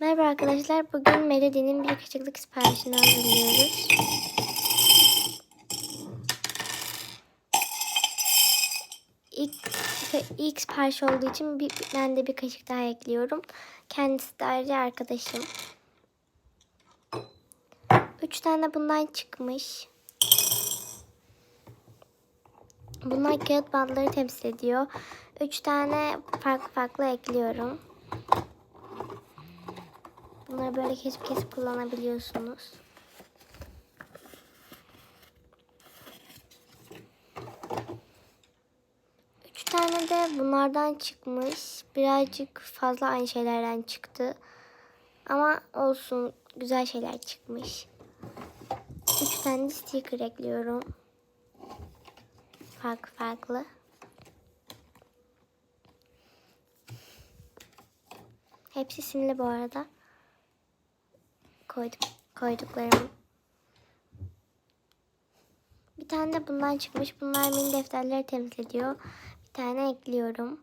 Merhaba arkadaşlar. Bugün Melody'nin bir kaçıklık siparişini hazırlıyoruz. İlk, ilk sipariş olduğu için bir, ben de bir kaşık daha ekliyorum. Kendisi de ayrıca arkadaşım. Üç tane bundan çıkmış. Bunlar kağıt bantları temsil ediyor. Üç tane farklı farklı ekliyorum. Bunları böyle kesip kesip kullanabiliyorsunuz. Üç tane de bunlardan çıkmış. Birazcık fazla aynı şeylerden çıktı. Ama olsun güzel şeyler çıkmış. Üç tane de sticker ekliyorum. Farklı farklı. Hepsi simli bu arada koyduk, koyduklarım. Bir tane de bundan çıkmış. Bunlar mini defterleri temsil ediyor. Bir tane ekliyorum.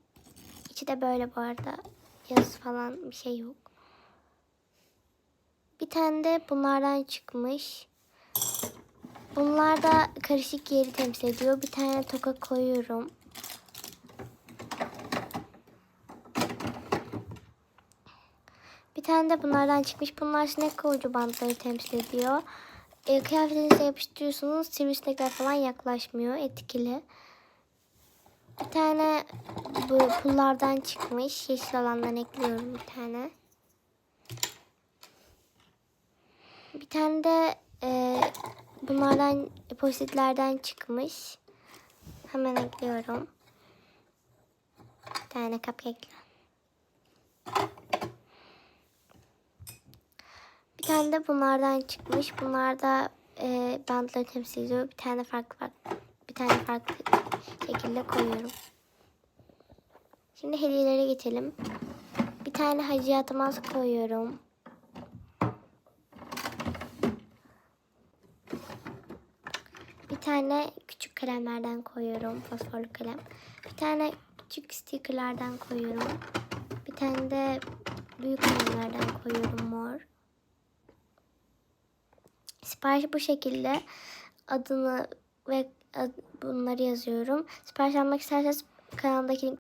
İçi de böyle bu arada. Yazı falan bir şey yok. Bir tane de bunlardan çıkmış. Bunlar da karışık yeri temsil ediyor. Bir tane toka koyuyorum. Tane de bunlardan çıkmış. Bunlar sinek kovucu bantları temsil ediyor. E, kıyafetinize yapıştırıyorsunuz. Sivrisinekler falan yaklaşmıyor. Etkili. Bir tane bu pullardan çıkmış. Yeşil olandan ekliyorum bir tane. Bir tane de e, bunlardan poşetlerden çıkmış. Hemen ekliyorum. Bir tane cupcake. Tane de bunlardan çıkmış. Bunlar da e, bantları temsil ediyor. Bir tane farklı farklı bir tane farklı şekilde koyuyorum. Şimdi hediyelere geçelim. Bir tane hacı atmaz koyuyorum. Bir tane küçük kalemlerden koyuyorum. Fosforlu kalem. Bir tane küçük stickerlardan koyuyorum. Bir tane de büyük kalemlerden koyuyorum mor. Sipariş bu şekilde adını ve bunları yazıyorum. Sipariş almak isterseniz kanaldaki